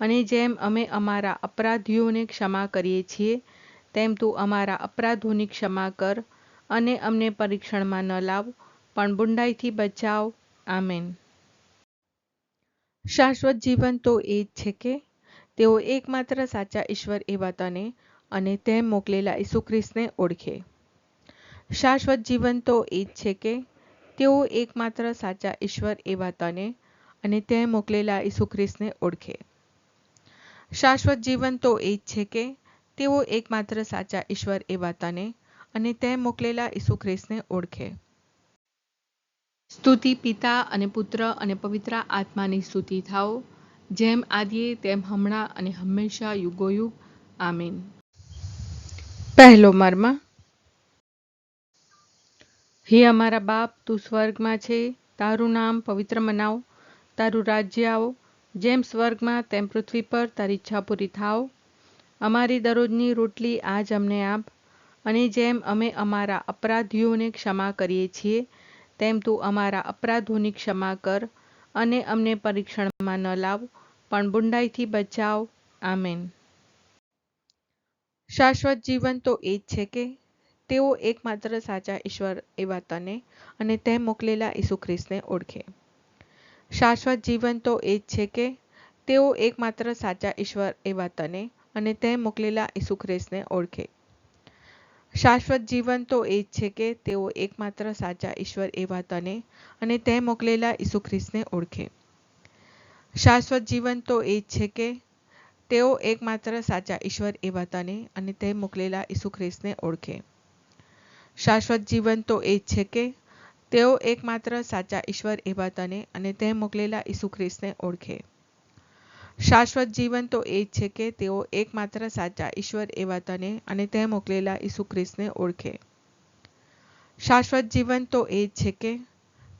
અને જેમ અમે અમારા અપરાધીઓને ક્ષમા કરીએ છીએ, તેમ તું અમારા અપરાધોની ક્ષમા કર અને અમને પરીક્ષણમાં ન લાવ, પણ બુંડાઈથી બચાવ. આમેન. શાશ્વત જીવન તો એ જ છે કે, તેઓ એકમાત્ર સાચા ઈશ્વર એવા તને અને તેમ મોકલેલા ઈસુ ખ્રિસ્તને ઓળખે. શાશ્વત જીવન તો એ જ છે કે, તેઓ એકમાત્ર સાચા ઈશ્વર એવા તને અને તે મોકલેલા ઈસુ ખ્રિસ્તને ઓળખે. શાશ્વત જીવન તો એ જ છે કે તેઓ એકમાત્ર સાચા ઈશ્વર એવા તને અને તે મોકલેલા ઈસુ ખ્રિસ્તને ઓળખે. સ્તુતિ પિતા અને પુત્ર અને પવિત્ર આત્માની સ્તુતિ થાઓ. જેમ આદિએ, તેમ હમણાં અને હંમેશા યુગોયુગ. આમીન. પહેલો મર્મ. હે અમારા બાપ, તું સ્વર્ગમાં છે. તારું નામ પવિત્ર મનાવ. તારું રાજ્ય આવો. જેમ સ્વર્ગમાં તેમ પૃથ્વી પર તારી ઈચ્છા પૂરી થાવ અમારી દરરોજની રોટલી આજ અમને આપ. અને જેમ અમે અમારા અપરાધીઓને ક્ષમા કરીએ છીએ, તેમ તું અમારા અપરાધોની ક્ષમા કર અને અમને પરીક્ષણમાં ન લાવ, પણ બુંડાઈથી બચાવ. આમેન. શાશ્વત જીવન તો એ જ છે કે તેઓ એકમાત્ર સાચા ઈશ્વર એવા તને અને તે મોકલેલા ઈસુ ખ્રિસ્તને ઓળખે. શાશ્વત જીવન તો એ જ છે કે તેઓ એકમાત્ર સાચા ઈશ્વર એવા તને અને તે મોકલેલા ઈસુ ખ્રિસ્તને ઓળખે. શાશ્વત જીવન તો એ જ છે કે તેઓ એકમાત્ર સાચા ઈશ્વર એવા તને અને તે મોકલેલા ઈસુ ખ્રિસ્તને ઓળખે. શાશ્વત જીવન તો એ જ છે કે તેઓ એકમાત્ર સાચા ઈશ્વર એવા તને અને તે મોકલેલા ઈસુ ખ્રિસ્તને ઓળખે. શાશ્વત જીવન તો એ જ છે કે તેઓ એકમાત્ર સાચા ઈશ્વર એવા તને અને તે મોકલેલા ઈસુ ખ્રિસ્તને ઓળખે. શાશ્વત જીવન તો એ જ છે કે તેઓ એકમાત્ર સાચા ઈશ્વર એવા તને અને તે મોકલેલા ઈસુ ખ્રિસ્તને ઓળખે. શાશ્વત જીવન તો એ જ છે કે,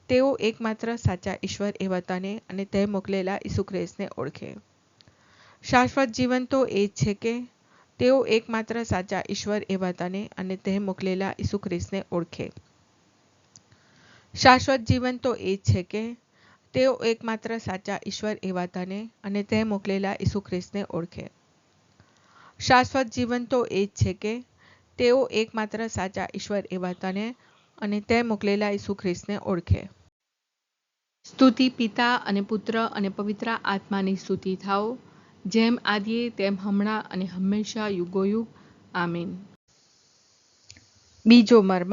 તેઓ એકમાત્ર સાચા ઈશ્વર એવા તને અને તે મોકલેલા ઈસુ ખ્રિસ્તને ઓળખે. શાશ્વત જીવન તો એ જ છે કે, તેઓ એકમાત્ર સાચા ઈશ્વર એવા તને અને તે મોકલેલા ઈસુ ખ્રિસ્તને ઓળખે. શાશ્વત જીવન તો એ જ છે કે તેઓ એકમાત્ર સાચા ઈશ્વર એવા તને અને તે મોકલેલા ઈસુ ખ્રિસ્તને ઓળખે. શાશ્વત જીવન તો એ જ છે કે તેઓ એકમાત્ર સાચા ઈશ્વર એવા તને અને તે મોકલેલા ઈસુ ખ્રિસ્તને ઓળખે. સ્તુતિ પિતા અને પુત્ર અને પવિત્ર આત્માની સ્તુતિ થાઓ જેમ આદિએ તેમ હમણાં અને હંમેશા યુગોયુગ. આમીન. બીજો મર્મ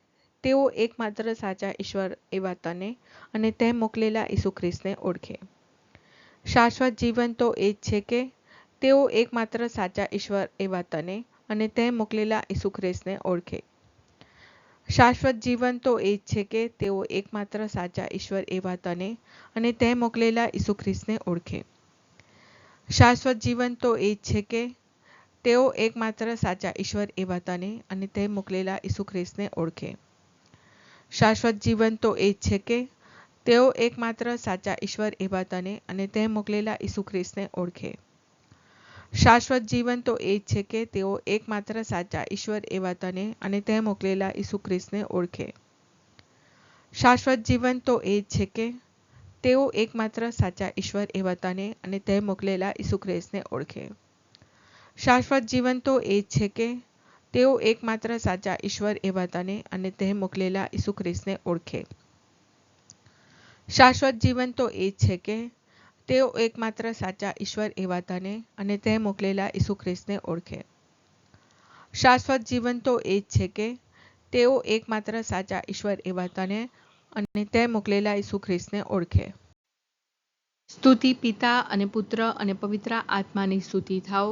તેઓ એકમાત્ર સાચા ઈશ્વર એવા તને અને તે મોકલેલા ઈસુ ખ્રિસ્તને ઓળખે. શાશ્વત જીવન તો એ જ છે કે તેઓ એકમાત્ર સાચા ઈશ્વર એવા તને અને તે મોકલેલા ઈસુ ખ્રિસ્તને ઓળખે. શાશ્વત જીવન તો એ જ છે કે તેઓ એકમાત્ર સાચા ઈશ્વર એવા તને અને તે મોકલેલા ઈસુ ખ્રિસ્તને ઓળખે. શાશ્વત જીવન તો એ જ છે કે તેઓ એકમાત્ર સાચા ઈશ્વર એવા તને અને તે મોકલેલા ઈસુ ખ્રિસ્તને ઓળખે. શાશ્વત જીવન તો એ જ છે કે તેઓ એકમાત્ર સાચા ઈશ્વર એવા તને અને તે મોકલેલા ઈસુ ખ્રિસ્તને ઓળખે. શાશ્વત જીવન તો એ જ છે કે તેઓ એકમાત્ર સાચા ઈશ્વર એવા તને અને તે મોકલેલા ઈસુ ખ્રિસ્તને ઓળખે. શાશ્વત જીવન તો એ જ છે કે તેઓ એકમાત્ર સાચા ઈશ્વર એવા તને અને તે મોકલેલા ઈસુ ખ્રિસ્તને ઓળખે. શાશ્વત જીવન તો એ જ છે કે તેઓ એકમાત્ર સાચા ઈશ્વર એવા તને અને તે મોકલેલા ઈસુ ખ્રિસ્તને ઓળખે. શાશ્વત જીવન તો એ જ છે કે તેઓ એકમાત્ર સાચા ઈશ્વર એવા તને અને તે મોકલેલા ઈસુ ખ્રિસ્તને ઓળખે. શાશ્વત જીવન તો એ જ છે કે તેઓ એકમાત્ર સાચા ઈશ્વર એવા તને અને તે મોકલેલા ઈસુ ખ્રિસ્તને ઓળખે. સ્તુતિ પિતા અને પુત્ર અને પવિત્ર આત્માની સ્તુતિ થાઓ.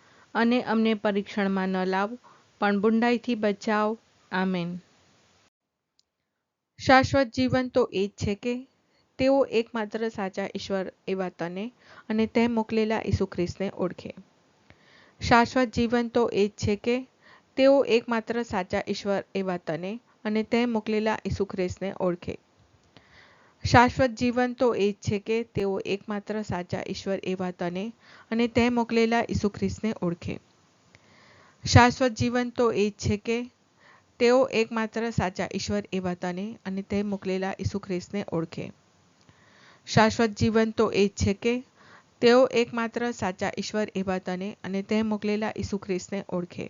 અને અમને પરીક્ષણમાં ન લાવ, પણ બુંડાઈથી બચાવ. આમેન. શાશ્વત જીવન તો એ જ છે કે, તેઓ એકમાત્ર સાચા ઈશ્વર એવા તને અને તે મોકલેલા ઈસુ ખ્રિસ્તને ઓળખે. શાશ્વત જીવન તો એ જ છે કે, તેઓ એકમાત્ર સાચા ઈશ્વર એવા તને અને તે મોકલેલા ઈસુ ખ્રિસ્તને ઓળખે. શાશ્વત જીવન તો એ જ છે કે તેઓ એકમાત્ર સાચા ઈશ્વર એવા તને અને તે મોકલેલા ઈસુ ખ્રિસ્તને ઓળખે. શાશ્વત જીવન તો એ જ છે કે તેઓ એકમાત્ર સાચા ઈશ્વર એવા તને અને તે મોકલેલા ઈસુ ખ્રિસ્તને ઓળખે. શાશ્વત જીવન તો એ જ છે કે તેઓ એકમાત્ર સાચા ઈશ્વર એવા તને અને તે મોકલેલા ઈસુ ખ્રિસ્તને ઓળખે.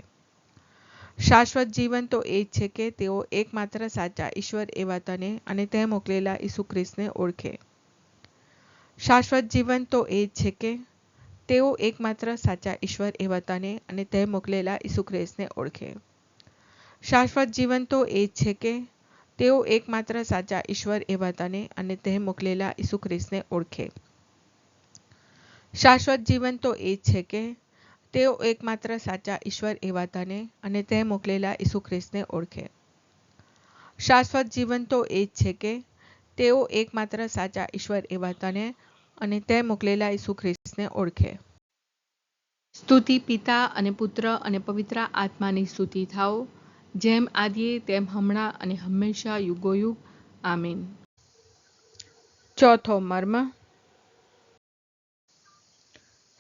શાશ્વત જીવન તો એ જ છે કે તેઓ એકમાત્ર સાચા ઈશ્વર એવા તને અને તે મોકલેલા ઈસુ ખ્રિસ્તને ઓળખે. શાશ્વત જીવન તો એ જ છે કે તેઓ એકમાત્ર સાચા ઈશ્વર એવા તને અને તે મોકલેલા ઈસુ ખ્રિસ્તને ઓળખે. શાશ્વત જીવન તો એ જ છે કે તેઓ એકમાત્ર સાચા ઈશ્વર એવા તને અને તે મોકલેલા ઈસુ ખ્રિસ્તને ઓળખે. શાશ્વત જીવન તો એ જ છે કે તેઓ એકમાત્ર સાચા ઈશ્વર એવા તને અને તે મોકલેલા ઈસુ ખ્રિસ્તને ઓળખે. શાશ્વત જીવન તો એ જ છે કે તેઓ એકમાત્ર સાચા ઈશ્વર એવા તને અને તે મોકલેલા ઈસુ ખ્રિસ્તને ઓળખે. સ્તુતિ પિતા અને પુત્ર અને પવિત્ર આત્માની સ્તુતિ થાઓ, જેમ આદિએ તેમ હમણાં અને હંમેશા યુગોયુગ. આમીન. ચોથો મર્મ.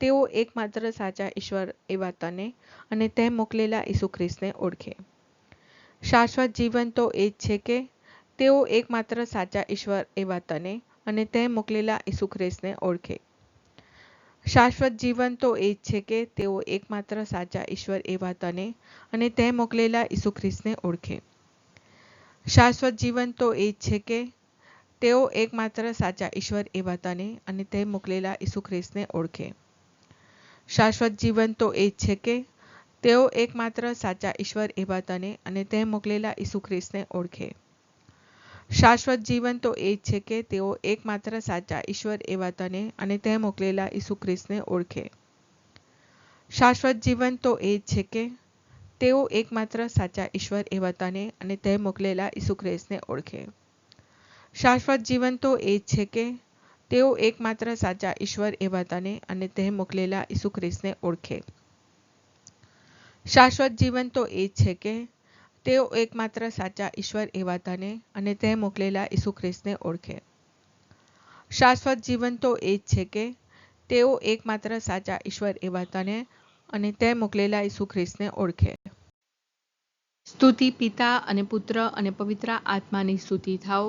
તેઓ એકમાત્ર સાચા ઈશ્વર એવા તને અને તે મોકલેલા ઈસુ ખ્રિસ્તને ઓળખે. શાશ્વત જીવન તો એ જ છે કે તેઓ એકમાત્ર સાચા ઈશ્વર એવા તને અને તે મોકલેલા ઈસુ ખ્રિસ્તને ઓળખે. શાશ્વત જીવન તો એ જ છે કે તેઓ એકમાત્ર સાચા ઈશ્વર એવા તને અને તે મોકલેલા ઈસુ ખ્રિસ્તને ઓળખે. શાશ્વત જીવન તો એ જ છે કે તેઓ એકમાત્ર સાચા ઈશ્વર એવા તને અને તે મોકલેલા ઈસુ ખ્રિસ્તને ઓળખે. શાશ્વત જીવન તો એ જ છે કે તેઓ એકમાત્ર સાચા ઈશ્વર એવા તને અને તે મોકલેલા ઈસુ ખ્રિસ્તને ઓળખે. શાશ્વત જીવન તો એ જ છે કે તેઓ એકમાત્ર સાચા ઈશ્વર એવા તને અને તે મોકલેલા ઈસુ ખ્રિસ્તને ઓળખે. શાશ્વત જીવન તો એ જ છે કે તેઓ એકમાત્ર સાચા ઈશ્વર એવા તને અને તે મોકલેલા ઈસુ ખ્રિસ્તને ઓળખે. શાશ્વત જીવન તો એ જ છે કે તેઓ એકમાત્ર સાચા ઈશ્વર એવા તને અને તે મોકલેલા ઈસુ ખ્રિસ્તને ઓળખે. શાશ્વત જીવન તો એ જ છે કે તેઓ એકમાત્ર સાચા ઈશ્વર એવા તને અને તે મોકલેલા ઈસુ ખ્રિસ્તને ઓળખે. શાશ્વત જીવન તો એ જ છે કે તેઓ એકમાત્ર સાચા ઈશ્વર એવા તને અને તે મોકલેલા ઈસુ ખ્રિસ્તને ઓળખે. સ્તુતિ પિતા અને પુત્ર અને પવિત્ર આત્માની સ્તુતિ થાઓ.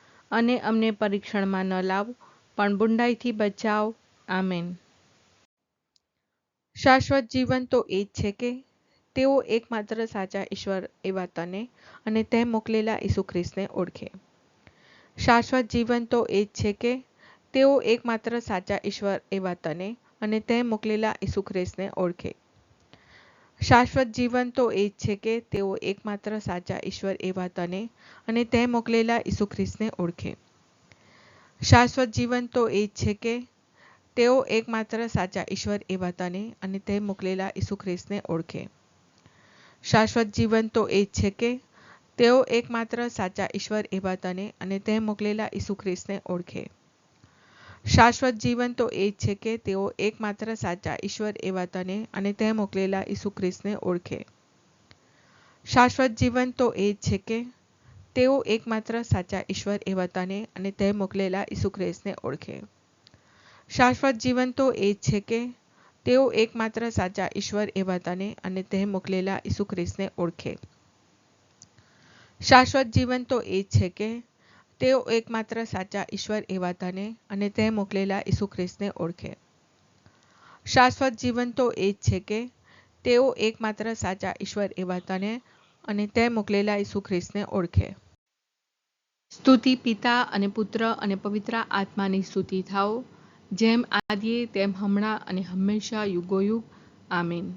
અને અમને પરીક્ષણમાં ન લાવ, પણ બુંડાઈથી બચાવ. આમેન. શાશ્વત જીવન તો એ જ છે કે તેઓ એકમાત્ર સાચા ઈશ્વર એવા તને અને તે મોકલેલા ઈસુ ખ્રિસ્તને ઓળખે. શાશ્વત જીવન તો એ જ છે કે તેઓ એકમાત્ર સાચા ઈશ્વર એવા તને અને તે મોકલેલા ઈસુ ખ્રિસ્તને ઓળખે. શાશ્વત જીવન તો એ જ છે કે તેઓ એકમાત્ર સાચા ઈશ્વર એવા તને અને તે મોકલેલા ઈસુ ખ્રિસ્તને ઓળખે. શાશ્વત જીવન તો એ જ છે કે તેઓ એકમાત્ર સાચા ઈશ્વર એવા તને અને તે મોકલેલા ઈસુ ખ્રિસ્તને ઓળખે. શાશ્વત જીવન તો એ જ છે કે તેઓ એકમાત્ર સાચા ઈશ્વર એવા તને અને તે મોકલેલા ઈસુ ખ્રિસ્તને ઓળખે. શાશ્વત જીવન તો એ જ છે કે તેઓ એકમાત્ર સાચા ઈશ્વર એવા તને અને તે મોકલેલા ઈસુ ખ્રિસ્તને ઓળખે. શાશ્વત જીવન તો એ જ છે કે તેઓ એકમાત્ર સાચા ઈશ્વર એવા તને અને તે મોકલેલા ઈસુ ખ્રિસ્તને ઓળખે. શાશ્વત જીવન તો એ જ છે કે તેઓ એકમાત્ર સાચા ઈશ્વર એવા તને અને તે મોકલેલા ઈસુ ખ્રિસ્તને ઓળખે. શાશ્વત જીવન તો એ જ છે કે તેઓ એકમાત્ર સાચા ઈશ્વર એવા તને અને તે મોકલેલા ઈસુ ખ્રિસ્તને ઓળખે. શાશ્વત જીવન તો એ જ છે કે તેઓ એકમાત્ર સાચા ઈશ્વર એવા તને અને તે મોકલેલા ઈસુ ખ્રિસ્તને ઓળખે. સ્તુતિ પિતા અને પુત્ર અને પવિત્ર આત્માની સ્તુતિ થાઓ, જેમ આદિએ તેમ હમણાં અને હંમેશા યુગોયુગ. આમીન.